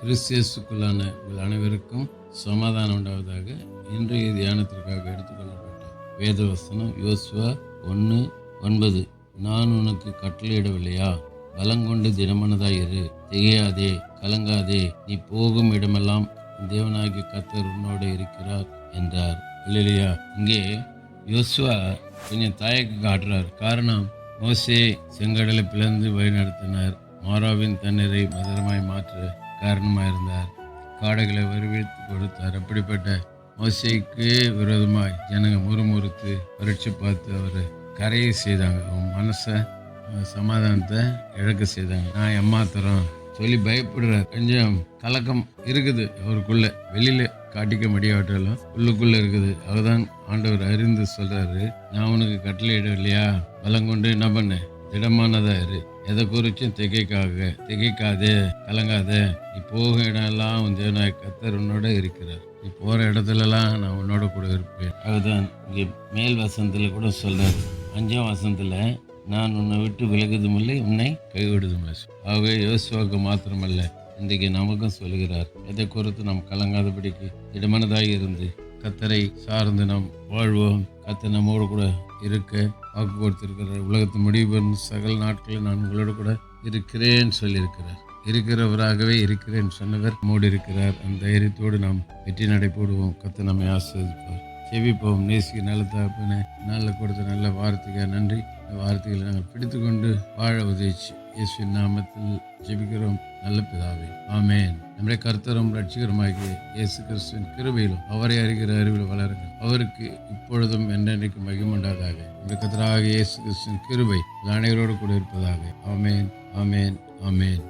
கிறிஸ்தியஸுக்குள்ளான உங்கள் அனைவருக்கும் சமாதானம் உண்டாவதாக இன்றைய தியானத்திற்காக எடுத்துக்கொள்ளப்பட்ட வேதவசனம் யோசுவா ஒன்று ஒன்பது. நான் உனக்கு கட்டளையிடவில்லையா? பலங்கொண்டு தினமனதாயிரு திகையாதே கலங்காதே நீ போகும் இடமெல்லாம் உன் தேவனாகிய கத்தர் உன்னோடு இருக்கிறார் என்றார். இல்லையா இங்கே யோசுவா கொஞ்சம் தயக்க காட்டுறார். காரணம் மோசே செங்கடலை பிளந்து வழிநடத்தினார். மாராவின் தண்ணீரை மதுரமாய் மாற்ற. காரணமாக இருந்தார் காடைகளை வருவித்து கொடுத்தார். அப்படிப்பட்ட மோசைக்கு விரோதமாக ஜனங்க முறுமுறுத்து பரீட்சை பார்த்து அவர் கரையை செய்தாங்க. அவன் மனசை சமாதானத்தை இழக்க செய்தாங்க. நான் ஏமாத்துறோம் சொல்லி பயப்படுற கொஞ்சம் கலக்கம் இருக்குது அவருக்குள்ள. வெளியில காட்டிக்க முடியாவிட்டாலும் உள்ளுக்குள்ள இருக்குது. அவர்தான் ஆண்டவர் அறிந்து சொல்றாரு. நான் உனக்கு கட்டளையிடவில்லையா? பலம் கொண்டு என்ன பண்ணேன் திடமானதா இரு. எதை குறிச்சும் திகைக்காக திகைக்காதே கலங்காதே. நீ போக இடம்லாம் வந்து நான் கத்தர் உன்னோட இருக்கிறார். நீ போற இடத்துலலாம் நான் உன்னோட கூட இருப்பேன். அதுதான் இங்கே மேல் வசனத்துல கூட சொல்றாரு. அஞ்சாம் வசனத்துல நான் உன்னை விட்டு விலகுதும் இல்லை உன்னை கைவிடுதும் இல்லை ஆகவே யோசுவாக்கு மாத்திரமல்ல இன்றைக்கு நமக்கும் சொல்கிறார் எதை குறித்து நாம் கலங்காதபடிக்கு திடமானதாக இருந்து கத்தரை சார்ந்து நாம் வாழ்வோம். கத்தர் நம்மோடு கூட இருக்க. வாக்கு கொடுத்திருக்கிறார். உலகத்து முடிவு பெறும் சகல நாட்களில் நான் உங்களோடு கூட இருக்கிறேன் சொல்லியிருக்கிறார். இருக்கிறவராகவே இருக்கிறேன் சொன்னவர் மூடி இருக்கிறார். அந்த தைரியத்தோடு நாம் வெற்றி நடை போடுவோம். கத்த நம்மை ஆஸ்வதிப்பார் செவிப்போம் நேசிக்க நல்ல தகப்பன நல்ல கொடுத்த நல்ல வார்த்தைக்கு நன்றி. இந்த வார்த்தைகளை நாங்கள் பிடித்து கொண்டு வாழ உதவிச்சு. இயேசு நாமத்தில் ஜெபிக்கிறோம். நல்ல பிதாவே ஆமேன். நம்முடைய கர்த்தரும் ரட்சிகரமாகிய இயேசு கிறிஸ்துவின் கிருபையிலும் அவரை அறிகிற அறிவில் வளருங்கள். அவருக்கு இப்பொழுதும் என்றென்றைக்கு மகிமுண்டாதாக இந்த கர்த்தராகிய இயேசு கிறிஸ்துவின் கிருபை அனைவரோடு கூட இருப்பதாக. ஆமேன் ஆமேன் ஆமேன்.